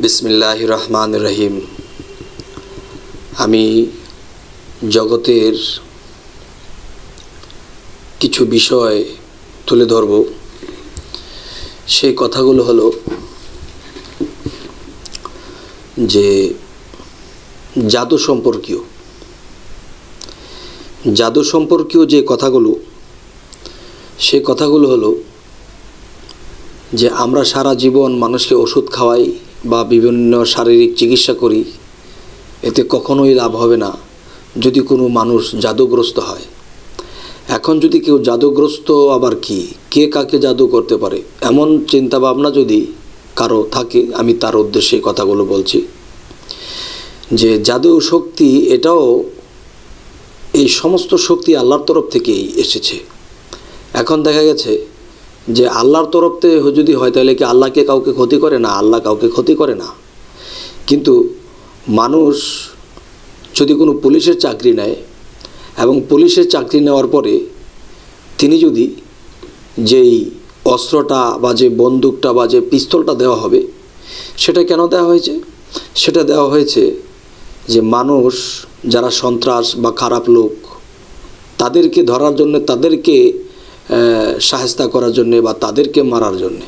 বিসমিল্লাহ রহমান রহিম আমি জগতের কিছু বিষয় তুলে ধরব। সেই কথাগুলো হলো যে জাদু সম্পর্কীয়। জাদু সম্পর্কীয় যে কথাগুলো, সে কথাগুলো হলো যে আমরা সারা জীবন মানুষকে ওষুধ খাওয়াই বা বিভিন্ন শারীরিক চিকিৎসা করি, এতে কখনোই লাভ হবে না যদি কোনো মানুষ জাদুগ্রস্ত হয়। এখন যদি কেউ জাদুগ্রস্ত আবার কি? কে কাকে জাদু করতে পারে? এমন চিন্তা ভাবনা যদি কারও থাকে, আমি তার উদ্দেশ্যে কথাগুলো বলছি যে জাদু শক্তি এটাও এই সমস্ত শক্তি আল্লাহর তরফ থেকেই এসেছে। এখন দেখা গেছে যে আল্লাহর তরফ থেকে যদি হয়, তাহলে কি আল্লাহকে কাউকে ক্ষতি করে না? আল্লাহ কাউকে ক্ষতি করে না। কিন্তু মানুষ যদি কোনো পুলিশের চাকরি নেয় এবং পুলিশের চাকরি নেওয়ার পরে তিনি যদি যেই অস্ত্রটা বা যে বন্দুকটা বা যে পিস্তলটা দেওয়া হবে, সেটা কেন দেওয়া হয়েছে? সেটা দেওয়া হয়েছে যে মানুষ, যারা সন্ত্রাস বা খারাপ লোক, তাদেরকে ধরার জন্য তাদেরকে সাহেস্তা করার জন্যে বা তাদেরকে মারার জন্যে।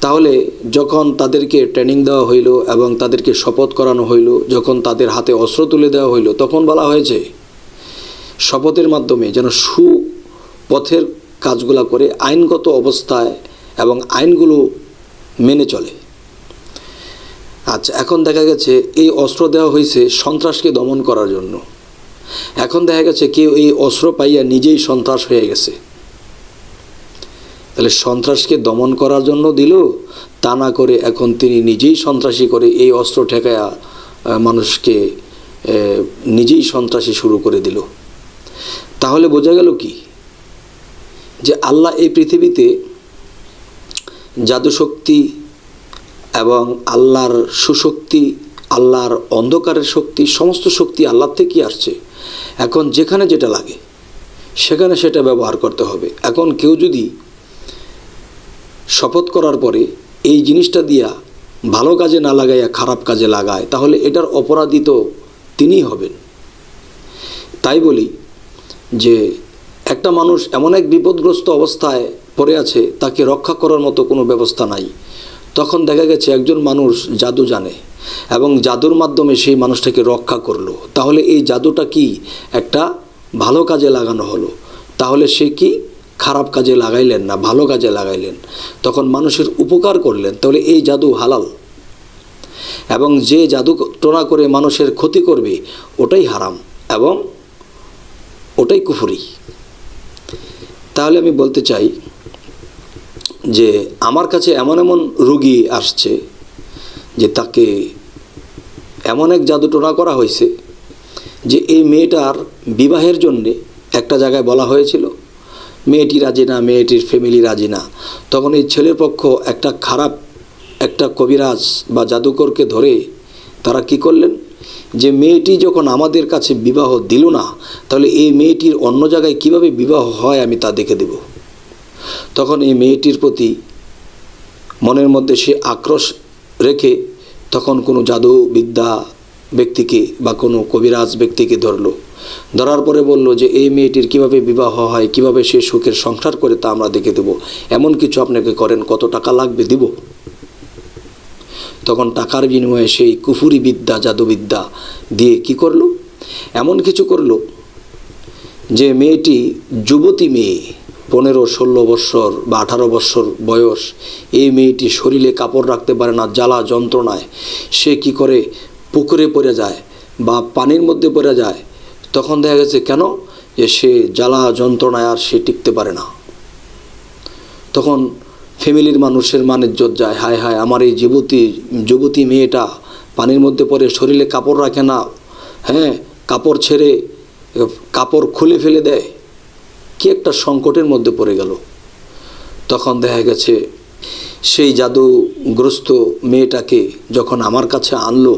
তাহলে যখন তাদেরকে ট্রেনিং দেওয়া হইল এবং তাদেরকে শপথ করানো হইল, যখন তাদের হাতে অস্ত্র তুলে দেওয়া হইল, তখন বলা হয়েছে, শপথের মাধ্যমে যেন সুপথের কাজগুলো করে আইনগত অবস্থায় এবং আইনগুলো মেনে চলে। আচ্ছা এখন দেখা গেছে এই অস্ত্র দেওয়া হয়েছে সন্ত্রাসকে দমন করার জন্য। এখন দেখা গেছে কেউ এই অস্ত্র পাইয়া নিজেই সন্ত্রাস হয়ে গেছে। তাহলে সন্ত্রাসকে দমন করার জন্য দিল, তা না করে এখন তিনি নিজেই সন্ত্রাসী করে এই অস্ত্র ঠেকায়া মানুষকে নিজেই সন্ত্রাসী শুরু করে দিল। তাহলে বোঝা গেল কি? যে আল্লাহ এই পৃথিবীতে জাদুশক্তি এবং আল্লাহর সুশক্তি, আল্লাহর অন্ধকারের শক্তি, সমস্ত শক্তি আল্লাহর থেকেই আসছে। এখন যেখানে যেটা লাগে, সেখানে সেটা ব্যবহার করতে হবে। এখন কেউ যদি শপথ করার পরে এই জিনিসটা দিয়া ভালো কাজে না লাগাইয়া খারাপ কাজে লাগায়, তাহলে এটার অপরাধী তো তিনিই হবেন। তাই বলি যে, একটা মানুষ এমন এক বিপদগ্রস্ত অবস্থায় পড়ে আছে, তাকে রক্ষা করার মতো কোনো ব্যবস্থা নাই। তখন দেখা গেছে একজন মানুষ জাদু জানে এবং জাদুর মাধ্যমে সেই মানুষটাকে রক্ষা করল। তাহলে এই জাদুটা কি একটা ভালো কাজে লাগানো হলো? তাহলে সে কি খারাপ কাজে লাগাইলেন না, ভালো কাজে লাগাইলেন, তখন মানুষের উপকার করলেন, তাহলে এই জাদু হালাল। এবং যে জাদু টোনা করে মানুষের ক্ষতি করবে, ওটাই হারাম এবং ওটাই কুফুরি। তাহলে আমি বলতে চাই যে, আমার কাছে এমন এমন রুগী আসছে যে তাকে এমন এক জাদু জাদুটোনা করা হয়েছে যে, এই মেয়েটার বিবাহের জন্যে একটা জায়গায় বলা হয়েছিল মেয়েটি রাজি না, মেয়েটির ফ্যামিলি রাজি না। তখন এই ছেলের পক্ষ একটা খারাপ একটা কবিরাজ বা জাদুকরকে ধরে তারা কি করলেন? যে মেয়েটি যখন আমাদের কাছে বিবাহ দিল না, তাহলে এই মেয়েটির অন্য জায়গায় কীভাবে বিবাহ হয় আমি তা দেখে দেব। তখন এই মেয়েটির প্রতি মনের মধ্যে সে আক্রোশ রেখে তখন কোনো জাদু বিদ্যা ব্যক্তিকে বা কোনো কবিরাজ ব্যক্তিকে ধরলো। ধরার পরে বলল যে, এই মেয়েটির কীভাবে বিবাহ হয়, কীভাবে সে সুখের সংসার করে তা আমরা দেখে দেব। এমন কিছু আপনাকে করেন, কত টাকা লাগবে দিব? তখন টাকার বিনিময়ে সেই কুফুরি বিদ্যা, জাদুবিদ্যা দিয়ে কি করল? এমন কিছু করল যে, মেয়েটি যুবতী মেয়ে, পনেরো, ষোলো বৎসর বা আঠারো বৎসর বয়স, এই মেয়েটি শরীরে কাপড় রাখতে পারে না, জ্বালা যন্ত্রণায়। সে কি করে পুকুরে পড়ে যায় বা পানির মধ্যে পড়ে যায়? তখন দেখা গেছে, কেন? যে সে জ্বালা যন্ত্রণায় আর সে টিকতে পারে না। তখন ফ্যামিলির মানুষের মানের জোর যায়। হায় হায়, আমার এই যুবতী যুবতী মেয়েটা পানির মধ্যে পড়ে, শরীরে কাপড় রাখে না। হ্যাঁ কাপড় ছেড়ে, কাপড় খুলে ফেলে দেয়। কি একটা সংকটের মধ্যে পড়ে গেল। তখন দেখা গেছে, সেই জাদুগ্রস্ত মেয়েটাকে যখন আমার কাছে আনলো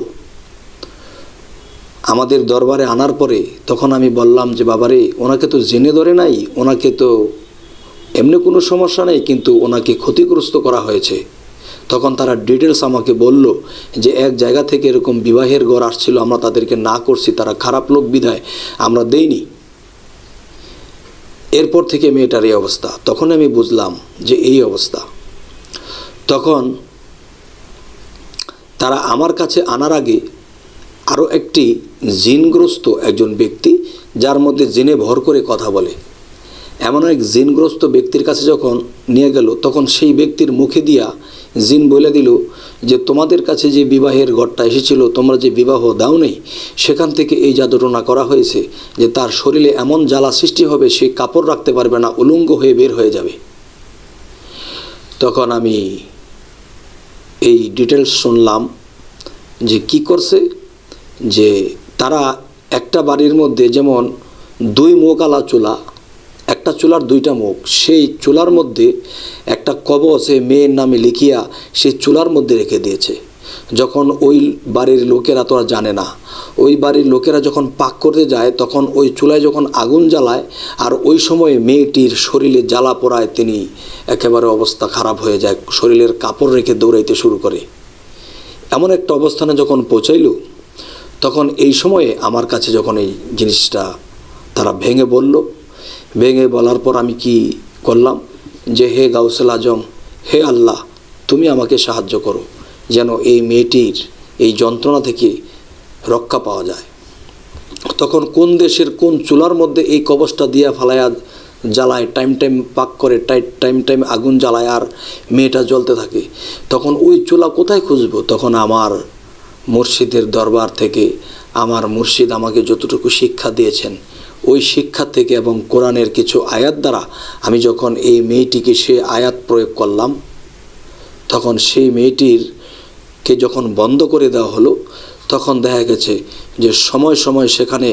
আমাদের দরবারে আনার পরে তখন আমি বললাম যে, বাবারে, ওনাকে তো জেনে ধরে নাই, ওনাকে তো এমনি কোনো সমস্যা নেই, কিন্তু ওনাকে ক্ষতিগ্রস্ত করা হয়েছে। তখন তারা ডিটেলস আমাকে বলল যে, এক জায়গা থেকে এরকম বিবাহের ঘর আসছিল, আমরা তাদেরকে না করছি, তারা খারাপ লোক বিধায় আমরা দেইনি। এরপর থেকে মেয়েটার এই অবস্থা। তখন আমি বুঝলাম যে, এই অবস্থা। তখন তারা আমার কাছে আনার আগে আরও একটি জিনগ্রস্ত একজন ব্যক্তি যার মধ্যে জিনে ভর করে কথা বলে। এমন এক জিনগ্রস্ত ব্যক্তির কাছে যখন নিয়ে গেল, তখন সেই ব্যক্তির মুখে দিয়া জিন বলে দিল যে, তোমাদের কাছে যে বিবাহের ঘরটা এসেছিল, তোমরা যে বিবাহ দাও নেই সেখান থেকে এই জাদুটনা করা হয়েছে যে, তার শরীরে এমন জ্বালা সৃষ্টি হবে, সে কাপড় রাখতে পারবে না, উলঙ্গ হয়ে বের হয়ে যাবে। তখন আমি এই ডিটেলস শুনলাম যে, কি করছে? যে তারা একটা বাড়ির মধ্যে যেমন দুই মুখ আলা চুলা, একটা চুলার দুইটা মুখ, সেই চুলার মধ্যে একটা কবচ মেয়ের নামে লিখিয়া সেই চুলার মধ্যে রেখে দিয়েছে। যখন ওই বাড়ির লোকেরা তো আর জানে না, ওই বাড়ির লোকেরা যখন পাক করতে যায়, তখন ওই চুলায় যখন আগুন জ্বালায়, আর ওই সময়ে মেয়েটির শরীরে জ্বালা পোড়ায়, তিনি একেবারে অবস্থা খারাপ হয়ে যায়, শরীরের কাপড় রেখে দৌড়াইতে শুরু করে। এমন একটা অবস্থানে যখন পৌঁছাইল তখন এই সময়ে আমার কাছে যখন এই জিনিসটা তারা ভেঙে বলল, ভেঙে বলার পর আমি কি করলাম? যে, হে গাউসেল আজম, হে আল্লাহ, তুমি আমাকে সাহায্য করো যেন এই মেয়েটির এই যন্ত্রণা থেকে রক্ষা পাওয়া যায়। তখন কোন দেশের কোন চুলার মধ্যে এই কবচটা দিয়া ফালায়া জ্বালায়, টাইম টাইম পাক করে টাইট টাইম টাইম আগুন জ্বালায় আর মেয়েটা জ্বলতে থাকে, তখন ওই চুলা কোথায় খুঁজবো? তখন আমার মুর্শিদের দরবার থেকে আমার মুর্শিদ আমাকে যতটুকু শিক্ষা দিয়েছেন, ওই শিক্ষা থেকে এবং কোরআনের কিছু আয়াত দ্বারা আমি যখন এই মেয়েটিকে সে আয়াত প্রয়োগ করলাম, তখন সেই মেয়েটির কে যখন বন্ধ করে দেওয়া হলো, তখন দেখা গেছে যে সময় সময় সেখানে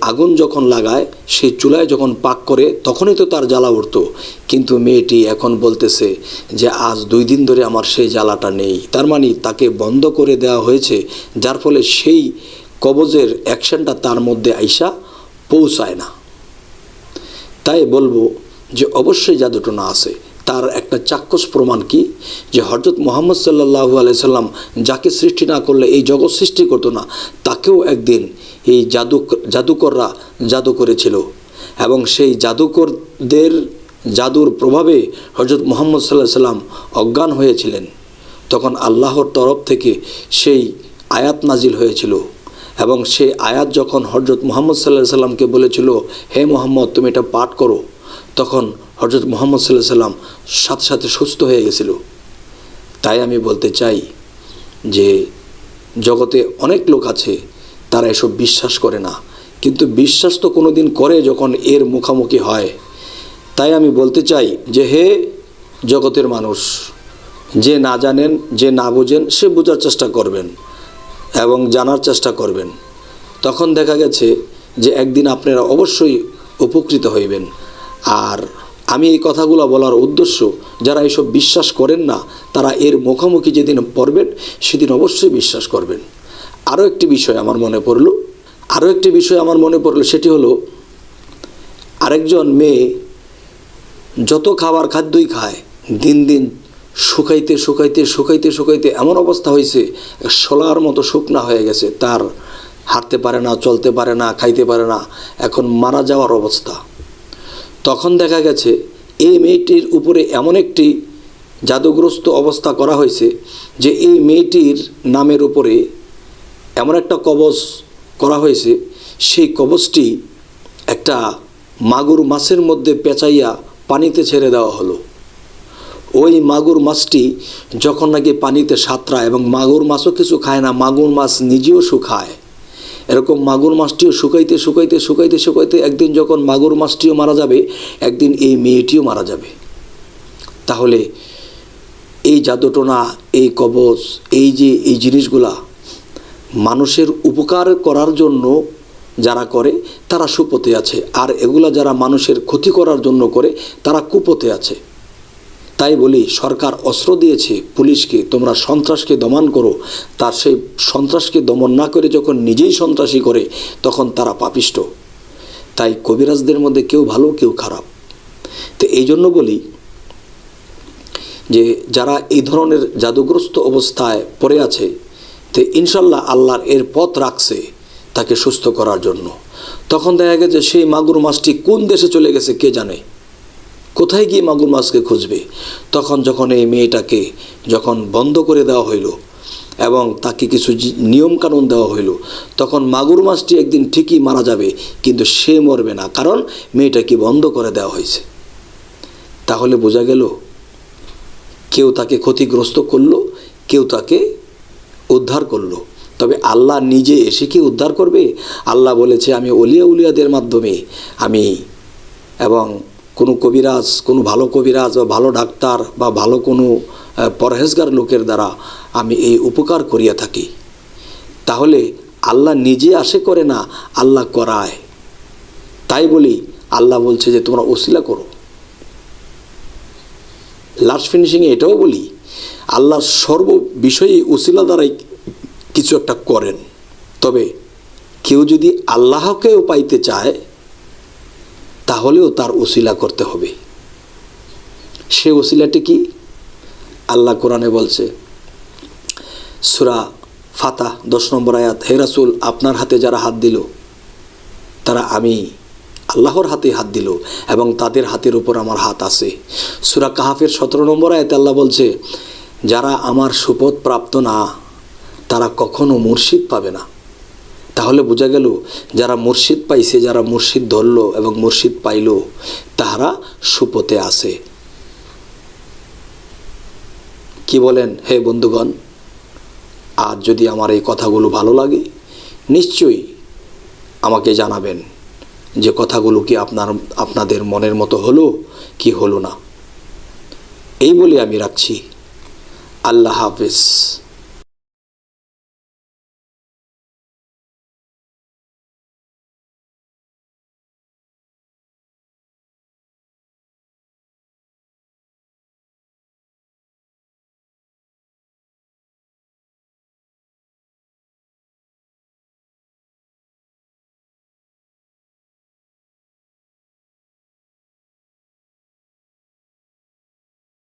আগুন যখন লাগায় সেই চুলায় যখন পাক করে, তখনই তো তার জ্বালা উঠতো। কিন্তু মেয়েটি এখন বলতেছে যে, আজ দুই দিন ধরে আমার সেই জ্বালাটা নেই। তার মানে তাকে বন্ধ করে দেওয়া হয়েছে, যার ফলে সেই কবজের অ্যাকশনটা তার মধ্যে আইসা পৌঁছায় না। তাই বলব যে, অবশ্যই জাদুটনা আছে। তার একটা চাক্ষুষ প্রমাণ কি? যে হজরত মোহাম্মদ সাল্লাহু আলাইসাল্লাম যাকে সৃষ্টি না করলে এই জগৎ সৃষ্টি করতো না তাকেও একদিন এই জাদু জাদুকররা জাদু করেছিল এবং সেই জাদুকরদের জাদুর প্রভাবে হজরত মোহাম্মদ সাল্লাহ সাল্লাম অজ্ঞান হয়েছিলেন। তখন আল্লাহর তরফ থেকে সেই আয়াত নাজিল হয়েছিল এবং সেই আয়াত যখন হজরত মোহাম্মদ সাল্লাহ সাল্লামকে বলেছিল, হে মোহাম্মদ, তুমি এটা পাঠ করো, তখন হজরত মোহাম্মদ সাল্লাহ সাল্লাম সাথে সাথে সুস্থ হয়ে গেছিল। তাই আমি বলতে চাই যে জগতে অনেক লোক আছে তারা এসব বিশ্বাস করে না। কিন্তু বিশ্বাস তো কোনো দিন করে যখন এর মুখামুখি হয়। তাই আমি বলতে চাই যে হে জগতের মানুষ, যে না জানেন, যে না বোঝেন, সে বোঝার চেষ্টা করবেন এবং জানার চেষ্টা করবেন। তখন দেখা গেছে যে একদিন আপনারা অবশ্যই উপকৃত হইবেন। আর আমি এই কথাগুলো বলার উদ্দেশ্য, যারা এসব বিশ্বাস করেন না, তারা এর মুখোমুখি যেদিন পড়বেন, সেদিন অবশ্যই বিশ্বাস করবেন। আরও একটি বিষয় আমার মনে পড়ল। আরও একটি বিষয় আমার মনে পড়ল, সেটি হলো আরেকজন মেয়ে যত খাবার খাদ্যই খায়, দিন দিন শুকাইতে শুকাইতে শুকাইতে শুকাইতে এমন অবস্থা হয়েছে শোলার মতো শুকনা হয়ে গেছে, তার হাঁটতে পারে না, চলতে পারে না, খাইতে পারে না, এখন মারা যাওয়ার অবস্থা। তখন দেখা গেছে, এই মেয়েটির উপরে এমন একটি জাদুগ্রস্ত অবস্থা করা হয়েছে যে এই মেয়েটির নামের উপরে এমন একটা কবচ করা হয়েছে, সেই কবচটি একটা মাগুর মাছের মধ্যে পেঁচাইয়া পানিতে ছেড়ে দেওয়া হলো। ওই মাগুর মাছটি যখন নাকি পানিতে সাঁতরায় এবং মাগুর মাছও কিছু খায় না, মাগুর মাছ নিজেও শুকায়। এরকম মাগুর মাছটিও শুকাইতে শুকাইতে শুকাইতে শুকাইতে একদিন যখন মাগুর মাছটিও মারা যাবে, একদিন এই মেয়েটিও মারা যাবে। তাহলে এই জাদুটোনা, এই কবচ এই যে এই জিনিসগুলা মানুষের উপকার করার জন্য যারা করে, তারা সুপথে আছে। আর এগুলা যারা মানুষের ক্ষতি করার জন্য করে, তারা কুপথে আছে। তাই বলি, সরকার অস্ত্র দিয়েছে পুলিশকে, তোমরা সন্ত্রাসকে দমন করো। তার সেই সন্ত্রাসকে দমন না করে যখন নিজেই সন্ত্রাসী করে, তখন তারা পাপিষ্ট। তাই কবিরাজদের মধ্যে কেউ ভালো, কেউ খারাপ। তো এই জন্য বলি যে, যারা এই ধরনের জাদুগ্রস্ত অবস্থায় পড়ে আছে তো ইনশাল্লাহ আল্লাহর এর পথ রাখছে তাকে সুস্থ করার জন্য। তখন দেখা গেছে সেই মাগুর মাছটি কোন দেশে চলে গেছে কে জানে? কোথায় গিয়ে মাগুর মাছকে খুঁজবে? তখন যখন এই মেয়েটাকে যখন বন্ধ করে দেওয়া হইল এবং তাকে কিছু নিয়মকানুন দেওয়া হইল, তখন মাগুর মাছটি একদিন ঠিকই মারা যাবে, কিন্তু সে মরবে না, কারণ মেয়েটাকে বন্ধ করে দেওয়া হয়েছে। তাহলে বোঝা গেল, কেউ তাকে ক্ষতিগ্রস্ত করল, কেউ তাকে উদ্ধার করল। তবে আল্লাহ নিজে এসে কি উদ্ধার করবে? আল্লাহ বলেছে, আমি অলিয়া উলিয়াদের মাধ্যমে আমি এবং কোনো কবিরাজ, কোনো ভালো কবিরাজ বা ভালো ডাক্তার বা ভালো কোনো পরহেজগার লোকের দ্বারা আমি এই উপকার করিয়া থাকি। তাহলে আল্লাহ নিজে আসে করে না, আল্লাহ করায়। তাই বলি, আল্লাহ বলছে যে, তোমরা ওসিলা করো। লাস্ট ফিনিশিংয়ে এটাও বলি আল্লাহ সর্ব বিষয়ে উসিলা দ্বারাই কিছু একটা করেন। তবে কেউ যদি আল্লাহকেও পাইতে চায়, তাহলেও তার ওসিলা করতে হবে। সে ওসিলাটি কি? আল্লাহ কোরআনে বলছে, সুরা ফাতা দশ নম্বর আয়াত, হে রাসূল, আপনার হাতে যারা হাত দিল, তারা আমি আল্লাহর হাতে হাত দিল এবং তাদের হাতের উপর আমার হাত আছে। সুরা কাহাফের সতেরো নম্বর আয়াতে আল্লাহ বলছে, যারা আমার সুপথ প্রাপ্ত না, তারা কখনো মুর্শিদ পাবে না। তাহলে বোঝা গেল, যারা মুর্শিদ পাইছে, যারা মুর্শিদ ধরল এবং মুর্শিদ পাইল, তাহারা সুপথে আছে। কি বলেন, হে বন্ধুগণ, আর যদি আমার এই কথাগুলো ভালো লাগে, নিশ্চয়ই আমাকে জানাবেন। যে কথাগুলো কি আপনার, আপনাদের মনের মতো হলো, কি হলো না। এই বলে আমি রাখছি। আল্লাহ হাফেজ।